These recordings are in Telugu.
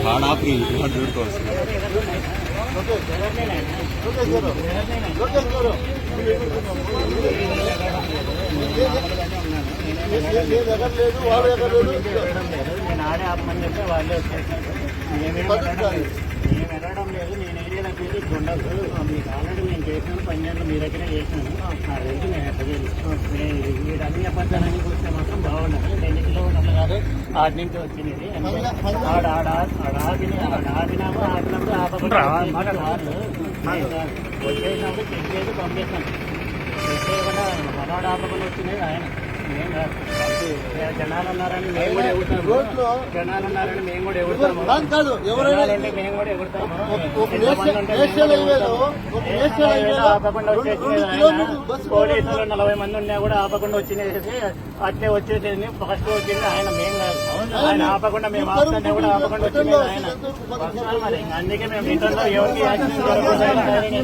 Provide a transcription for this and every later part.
పట్టు हाँ आप ही हंड्रेड को నేను ఆడే ఆపమని చెప్తే వాళ్ళే వచ్చేసారు మేమేం వెళ్ళడం లేదు నేను ఏరియాలో వెళ్ళి ఉండదు మీకు ఆల్రెడీ నేను చేసిన పన్నెండు మీ దగ్గర చేసినాను నా రెండు నేను ఎట్టలేదు నేను మీరు అన్ని అబద్ధాలన్నీ చూస్తే మాత్రం బాగుండదు. రెండు కిలోమీటర్లు కాదు ఆడి నుంచి వచ్చినది ఆడ ఆడ ఆడ ఆగిన ఆడ ఆగినాము ఆగినప్పుడు ఆపకుండా వచ్చేసినప్పుడు చెక్ చేసి పంపిస్తాను. చెక్ చేయకుండా మనవాడు ఆపకుండా వచ్చినాయి ఆయన. జనాలు ఉన్నారని మేము కూడా ఎగురుతాము జనాలు ఉన్నారని మేము కూడా ఎగురుతాము కాదు, ఎవరైనా మేము కూడా ఎగురుతాము ఆపకుండా వచ్చేసి పోలీసులు నలభై మంది ఉన్నా కూడా ఆపకుండా వచ్చినేసి అట్లే వచ్చేసేది ఫస్ట్ వచ్చింది ఆయన మేము ఆయన ఆపకుండా మేము ఆపుతుంటే కూడా ఆపకుండా వచ్చింది ఆయన అందుకే మేము రిటర్న్లో ఎవరికి యాక్సిడెంట్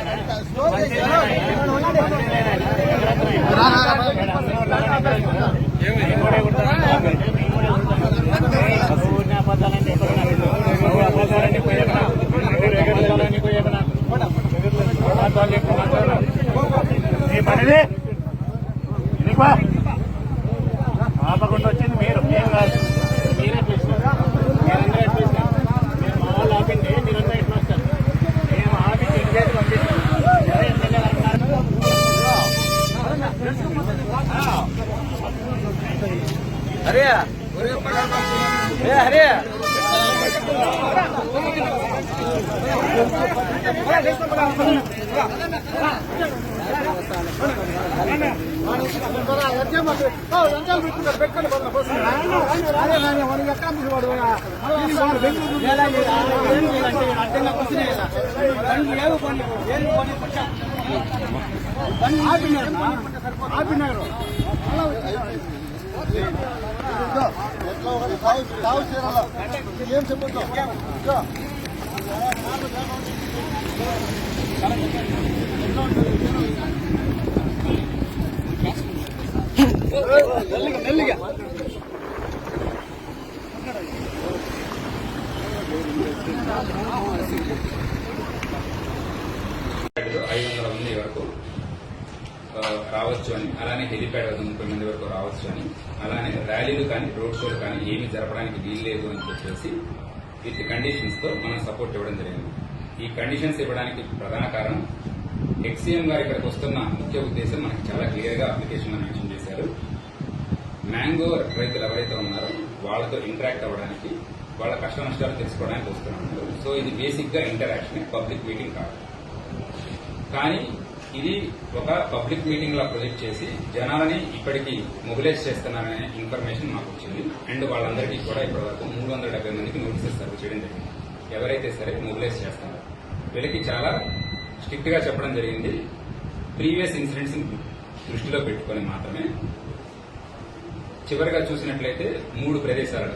జరగకుండా ఆపకుండా వచ్చింది మీరు. మేము కాదు మీరే చూసినారు మీరందరూ ఎట్లా చూసినారు మీరు మా వాళ్ళు ఆపింది మీరందరూ ఎట్లా వస్తారు మేము ఆపి చెక్ చేసి పంపిస్తాం ఎవరు ఎమ్మెల్యే అంటున్నారు హరే ఏ హరే ఎట్లా ತಾವು ಸೇರಲ್ಲ ಏನು ಸಂಬಂಧ ನೆಲ್ಲಿಗೆ ನೆಲ್ಲಿಗೆ హెలిప్యాడ్ వద్ద ముప్పై మంది వరకు రావచ్చు అని. అలానే ర్యాలీలు కానీ రోడ్ షోలు కానీ ఏమీ జరపడానికి వీల్లేదు అని చెప్పేసి విత్ కండిషన్స్తో మనం సపోర్ట్ ఇవ్వడం జరిగింది. ఈ కండిషన్స్ ఇవ్వడానికి ప్రధాన కారణం ఎక్సీఎం గారు ఇక్కడికి వస్తున్న ముఖ్య ఉద్దేశం మనకి చాలా క్లియర్గా అప్లికేషన్ మెన్షన్ చేశారు. మ్యాంగో రైతులు ఎవరైతే ఉన్నారో వాళ్ళతో ఇంటరాక్ట్ అవ్వడానికి వాళ్ళ కష్ట నష్టాలు తెలుసుకోవడానికి వస్తున్నారు. సో ఇది బేసిక్గా ఇంటరాక్షన్ పబ్లిక్ మీటింగ్ కాదు. కానీ ఇది ఒక పబ్లిక్ మీటింగ్ లా ప్రొజెక్ట్ చేసి జనాలని ఇప్పటికి మొబిలైజ్ చేస్తున్నారనే ఇన్ఫర్మేషన్ మాకు వచ్చింది. అండ్ వాళ్ళందరికీ కూడా ఇప్పటివరకు మూడు వందల డెబ్బై మందికి నోటీసెస్ సర్వ్ చేయడం జరిగింది. ఎవరైతే సరే మొబిలైజ్ చేస్తారో. వీళ్ళకి చాలా స్ట్రిక్ట్గా చెప్పడం జరిగింది. ప్రీవియస్ ఇన్సిడెంట్స్ దృష్టిలో పెట్టుకొని మాత్రమే. చివరిగా చూసినట్లయితే మూడు ప్రదేశాలు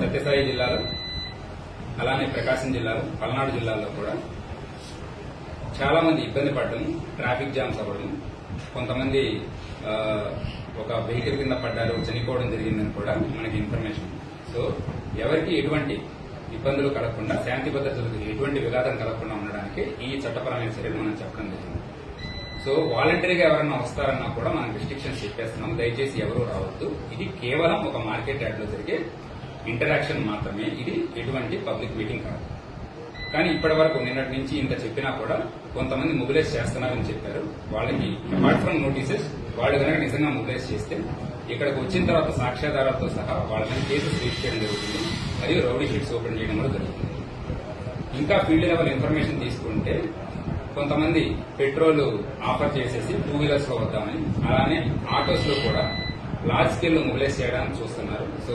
సత్యసాయి జిల్లాలో అలానే ప్రకాశం జిల్లాలో పల్నాడు జిల్లాలో కూడా చాలా మంది ఇబ్బంది పడడం ట్రాఫిక్ జామ్స్ అవ్వడం కొంతమంది ఒక వెహికల్ కింద పడ్డారు చనిపోవడం జరిగిందని కూడా మనకి ఇన్ఫర్మేషన్. సో ఎవరికి ఎటువంటి ఇబ్బందులు కలగకుండా శాంతి భద్రతలకు ఎటువంటి విఘాతం కలగకుండా ఉండడానికి ఈ చట్టపరమైన చర్యలు మనం చెప్పడం జరిగింది. సో వాలంటరీగా ఎవరన్నా వస్తారన్నా కూడా మనం రిస్ట్రిక్షన్స్ చెప్పేస్తున్నాం. దయచేసి ఎవరు రావద్దు. ఇది కేవలం ఒక మార్కెట్ యార్డ్లో జరిగే ఇంటరాక్షన్ మాత్రమే. ఇది ఎటువంటి పబ్లిక్ మీటింగ్ కాదు. కానీ ఇప్పటి వరకు నిన్నటి నుంచి ఇంత చెప్పినా కూడా కొంతమంది మొబిలైజ్ చేస్తున్నారని చెప్పారు. వాళ్ళకి అపార్ట్ ఫ్రమ్ నోటీసెస్ వాళ్ళు కనుక నిజంగా మొబిలైజ్ చేస్తే ఇక్కడికి వచ్చిన తర్వాత సాక్ష్యాధారాలతో సహా వాళ్ళ మీద కేసెస్ రిజిస్టర్ చేయడం జరుగుతుంది. మరియు రౌడీ షీట్స్ ఓపెన్ చేయడం కూడా జరుగుతుంది. ఇంకా ఫీల్డ్ లెవెల్ ఇన్ఫర్మేషన్ తీసుకుంటే కొంతమంది పెట్రోల్ ఆఫర్ చేసేసి టూ వీలర్స్లో వద్దామని అలానే ఆటోస్లో కూడా లార్జ్ స్కేల్లో మొబిలైజ్ చేయడానికి చూస్తున్నారు. సో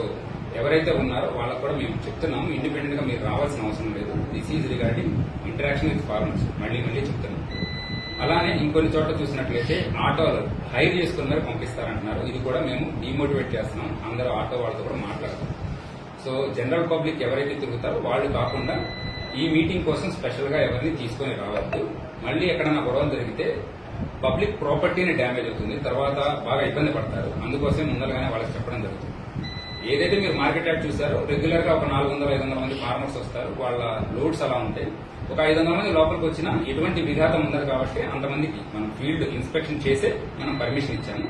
ఎవరైతే ఉన్నారో వాళ్ళకు కూడా మేము చెప్తున్నాము. ఇండిపెండెంట్గా మీరు రావాల్సిన అవసరం లేదు. This is regarding interaction with farmers మళ్ళీ మళ్ళీ చెప్తున్నాం. అలానే ఇంకొన్ని చోట్ల చూసినట్లయితే ఆటోలు హైర్ చేసుకుని పంపిస్తారంటున్నారు. ఇది కూడా మేము డిమోటివేట్ చేస్తున్నాం. అందరూ ఆటో వాళ్ళతో కూడా మాట్లాడతాం. సో జనరల్ పబ్లిక్ ఎవరైతే తిరుగుతారో వాళ్ళు కాకుండా ఈ మీటింగ్ కోసం స్పెషల్గా ఎవరిని తీసుకొని రావద్దు. మళ్ళీ ఎక్కడైనా గొడవ జరిగితే పబ్లిక్ ప్రాపర్టీని డ్యామేజ్ అవుతుంది. తర్వాత బాగా ఇబ్బంది పడతారు. అందుకోసం ముందరగానే వాళ్ళకి చెప్పడం జరుగుతుంది. ఏదైతే మీరు మార్కెట్ యాడ్ చూసారో రెగ్యులర్గా ఒక నాలుగు వందల ఐదు వందల మంది ఫార్మర్స్ వస్తారు. వాళ్ళ లోడ్స్ అలా ఉంటాయి. ఒక ఐదు వందల మంది లోపలికి వచ్చినా ఎటువంటి విఘాతం ఉండదు కాబట్టి అంతమందికి మనం ఫీల్డ్ ఇన్స్పెక్షన్ చేసే మనం పర్మిషన్ ఇచ్చాము.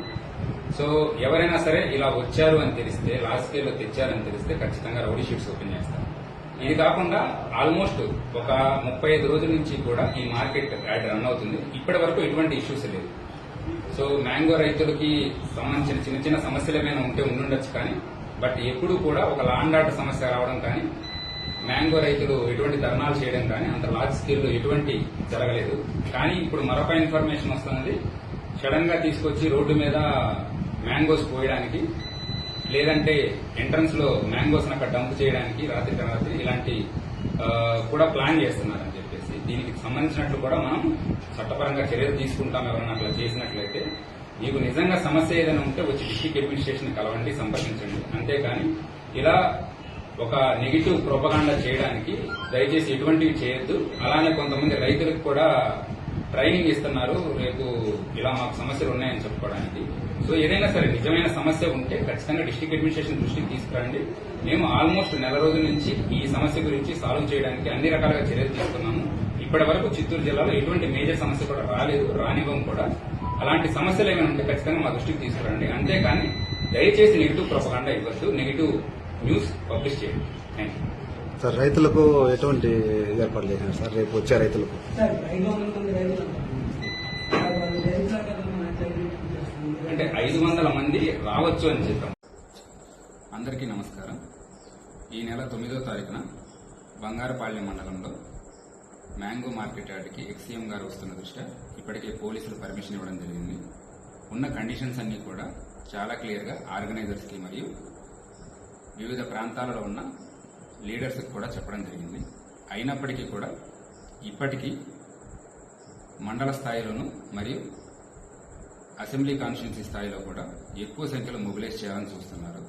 సో ఎవరైనా సరే ఇలా వచ్చారు అని తెలిస్తే లాస్ట్ స్కేల్లో తెచ్చారని తెలిస్తే ఖచ్చితంగా రౌడీ షీట్స్ ఓపెన్ చేస్తారు ఇది కాకుండా ఆల్మోస్ట్ ఒక ముప్పై ఐదు రోజుల నుంచి కూడా ఈ మార్కెట్ యాడ్ రన్ అవుతుంది. ఇప్పటి వరకు ఎటువంటి ఇష్యూస్ లేవు. సో మ్యాంగో రైతులకి సంబంధించిన చిన్న చిన్న సమస్యలు ఏమైనా ఉంటే ఉండుండొచ్చు కానీ బట్ ఎప్పుడు కూడా ఒక లాండ్ ఆర్డర్ సమస్య రావడం కానీ మ్యాంగో రైతులు ఎటువంటి ధర్నాలు చేయడం కానీ అంత లార్జ్ స్కేల్లో ఎటువంటి జరగలేదు. కానీ ఇప్పుడు మరొక ఇన్ఫర్మేషన్ వస్తుంది సడన్గా తీసుకొచ్చి రోడ్డు మీద మ్యాంగోస్ పోయడానికి లేదంటే ఎంట్రన్స్లో మ్యాంగోస్ అక్కడ డంప్ చేయడానికి రాత్రి రాత్రి ఇలాంటి కూడా ప్లాన్ చేస్తున్నారని చెప్పేసి దీనికి సంబంధించినట్లు కూడా మనం చట్టపరంగా చర్యలు తీసుకుంటాం ఎవరైనా అట్లా చేసినట్లయితే మీకు నిజంగా సమస్య ఏదైనా ఉంటే వచ్చి డిస్టిక్ అడ్మినిస్ట్రేషన్ కలవండి సంప్రదించండి. అంతేకాని ఇలా ఒక నెగిటివ్ ప్రొపగాండా చేయడానికి దయచేసి ఎటువంటివి చేయొద్దు. అలానే కొంతమంది రైతులకు కూడా ట్రైనింగ్ ఇస్తున్నారు రేపు ఇలా మాకు సమస్యలు ఉన్నాయని చెప్పుకోవడానికి. సో ఏదైనా సరే నిజమైన సమస్య ఉంటే ఖచ్చితంగా డిస్టిక్ అడ్మినిస్ట్రేషన్ దృష్టికి తీసుకురండి. మేము ఆల్మోస్ట్ నెల రోజుల నుంచి ఈ సమస్య గురించి సాల్వ్ చేయడానికి అన్ని రకాలుగా చర్యలు తీసుకున్నాము. ఇప్పటి వరకు చిత్తూరు జిల్లాలో ఎటువంటి మేజర్ సమస్య కూడా రాలేదు రానివ్వం కూడా. అలాంటి సమస్యలు ఏమైనా ఉంటే ఖచ్చితంగా మా దృష్టికి తీసుకురండి. అంతేకాని దయచేసి నెగిటివ్ ప్రొపగాండా ఇవ్వద్దు. నెగిటివ్ న్యూస్ పబ్లిష్ చేయండి. థ్యాంక్ యూ సార్ రైతులకు ఎటువంటి ఏర్పాట్లు చేసినారు సార్? రేపు వచ్చే రైతులకు. అంటే ఐదు వందల మంది రావచ్చు అని చెప్పాం. అందరికీ నమస్కారం. ఈ నెల తొమ్మిదో తారీఖున బంగారపాళ్యం మండలంలో మ్యాంగో మార్కెట్ యార్డ్కి ఎక్సీఎం గారు వస్తున్న దృష్ట్యా ఇప్పటికే పోలీసులు పర్మిషన్ ఇవ్వడం జరిగింది. ఉన్న కండిషన్స్ అన్ని కూడా చాలా క్లియర్గా ఆర్గనైజర్స్కి మరియు వివిధ ప్రాంతాలలో ఉన్న లీడర్స్కి కూడా చెప్పడం జరిగింది. అయినప్పటికీ కూడా ఇప్పటికీ మండల స్థాయిలోను మరియు అసెంబ్లీ కాన్స్టిట్యున్సీ స్థాయిలో కూడా ఎక్కువ సంఖ్యలో మొబిలైజ్ చేయాలని చూస్తున్నారు.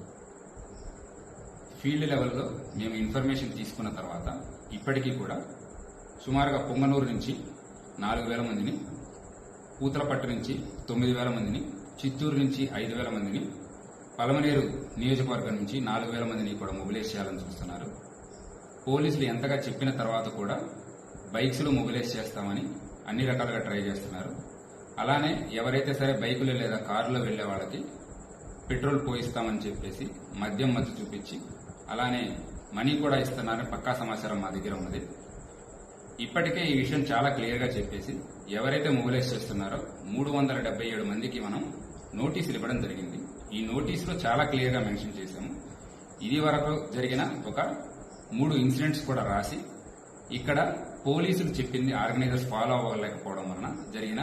ఫీల్డ్ లెవెల్లో మేము ఇన్ఫర్మేషన్ తీసుకున్న తర్వాత ఇప్పటికీ కూడా సుమారుగా పొంగనూరు నుంచి నాలుగు వేల మందిని పూతలపట్టు నుంచి తొమ్మిది వేల మందిని చిత్తూరు నుంచి ఐదు వేల మందిని పలమనేరు నియోజకవర్గం నుంచి నాలుగు వేల మందిని కూడా మొబిలైజ్ చేయాలని చూస్తున్నారు. పోలీసులు ఎంతగా చెప్పిన తర్వాత కూడా బైక్స్లో మొబిలైజ్ చేస్తామని అన్ని రకాలుగా ట్రై చేస్తున్నారు. అలానే ఎవరైతే సరే బైకులు లేదా కారులో వెళ్ళే వాళ్ళకి పెట్రోల్ పోయిస్తామని చెప్పేసి మద్యం మధ్య చూపించి అలానే మనీ కూడా ఇస్తున్నారని పక్కా సమాచారం మా దగ్గర ఉన్నది. ఇప్పటికే ఈ విషయం చాలా క్లియర్గా చెప్పేసి ఎవరైతే మొబిలైజ్ చేస్తున్నారో మూడు వందల డెబ్బై ఏడు మందికి మనం నోటీసులు ఇవ్వడం జరిగింది. ఈ నోటీసులో చాలా క్లియర్గా మెన్షన్ చేశాము. ఇది వరకు జరిగిన ఒక మూడు ఇన్సిడెంట్స్ కూడా రాసి ఇక్కడ పోలీసులు చెప్పింది ఆర్గనైజర్స్ ఫాలో అవ్వలేకపోవడం వలన జరిగిన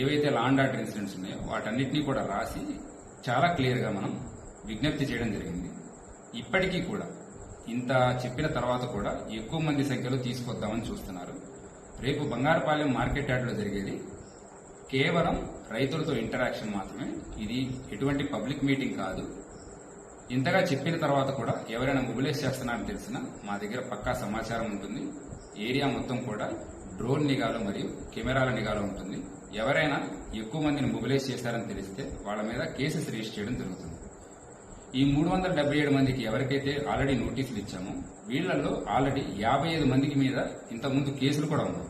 ఏవైతే లాండ్ ఆర్డర్ ఇన్సిడెంట్స్ ఉన్నాయో వాటన్నిటినీ కూడా రాసి చాలా క్లియర్గా మనం విజ్ఞప్తి చేయడం జరిగింది. ఇప్పటికీ కూడా ఇంత చెప్పిన తర్వాత కూడా ఎక్కువ మంది సంఖ్యలో తీసుకొద్దామని చూస్తున్నారు. రేపు బంగారపాలెం మార్కెట్ యార్డ్లో జరిగేది. కేవలం రైతులతో ఇంటరాక్షన్ మాత్రమే. ఇది ఎటువంటి పబ్లిక్ మీటింగ్ కాదు. ఇంతగా చెప్పిన తర్వాత కూడా ఎవరైనా మొబిలైజ్ చేస్తున్నారని తెలిసినా మా దగ్గర పక్కా సమాచారం ఉంటుంది. ఏరియా మొత్తం కూడా డ్రోన్ నిఘాలో మరియు కెమెరాల నిఘాలో ఉంటుంది. ఎవరైనా ఎక్కువ మందిని మొబిలైజ్ చేశారని తెలిస్తే వాళ్ళ మీద కేసెస్ రిజిస్టర్ చేయడం జరుగుతుంది. ఈ మూడు వందల డెబ్బై ఏడు మందికి ఎవరికైతే ఆల్రెడీ నోటీసులు ఇచ్చామో వీళ్ళలో ఆల్రెడీ యాభై ఐదు మందికి మీద ఇంతకుముందు కేసులు కూడా ఉన్నాయి.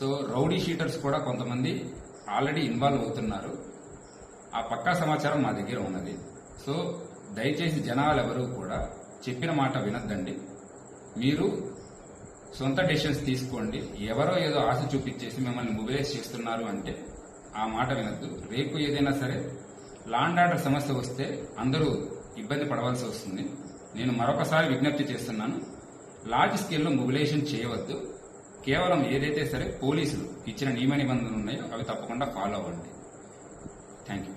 సో రౌడీ షీటర్స్ కూడా కొంతమంది ఆల్రెడీ ఇన్వాల్వ్ అవుతున్నారు. ఆ పక్కా సమాచారం మా దగ్గర ఉన్నది. సో దయచేసి జనాలు ఎవరు కూడా చెప్పిన మాట వినొద్దండి. మీరు సొంత డెసిషన్స్ తీసుకోండి. ఎవరో ఏదో ఆశ చూపించేసి మిమ్మల్ని మొబిలైజ్ చేస్తున్నారు అంటే ఆ మాట వినొద్దు. రేపు ఏదైనా సరే లాండ్ ఆర్డర్ సమస్య వస్తే అందరూ ఇబ్బంది పడవలసి వస్తుంది. నేను మరొకసారి విజ్ఞప్తి చేస్తున్నాను. లార్జ్ స్కేల్లో మొబిలైజేషన్ చేయవద్దు. కేవలం ఏదైతే సరే పోలీసులు ఇచ్చిన నియమ నిబంధనలు ఉన్నాయో అవి తప్పకుండా ఫాలో అవ్వండి. Thank you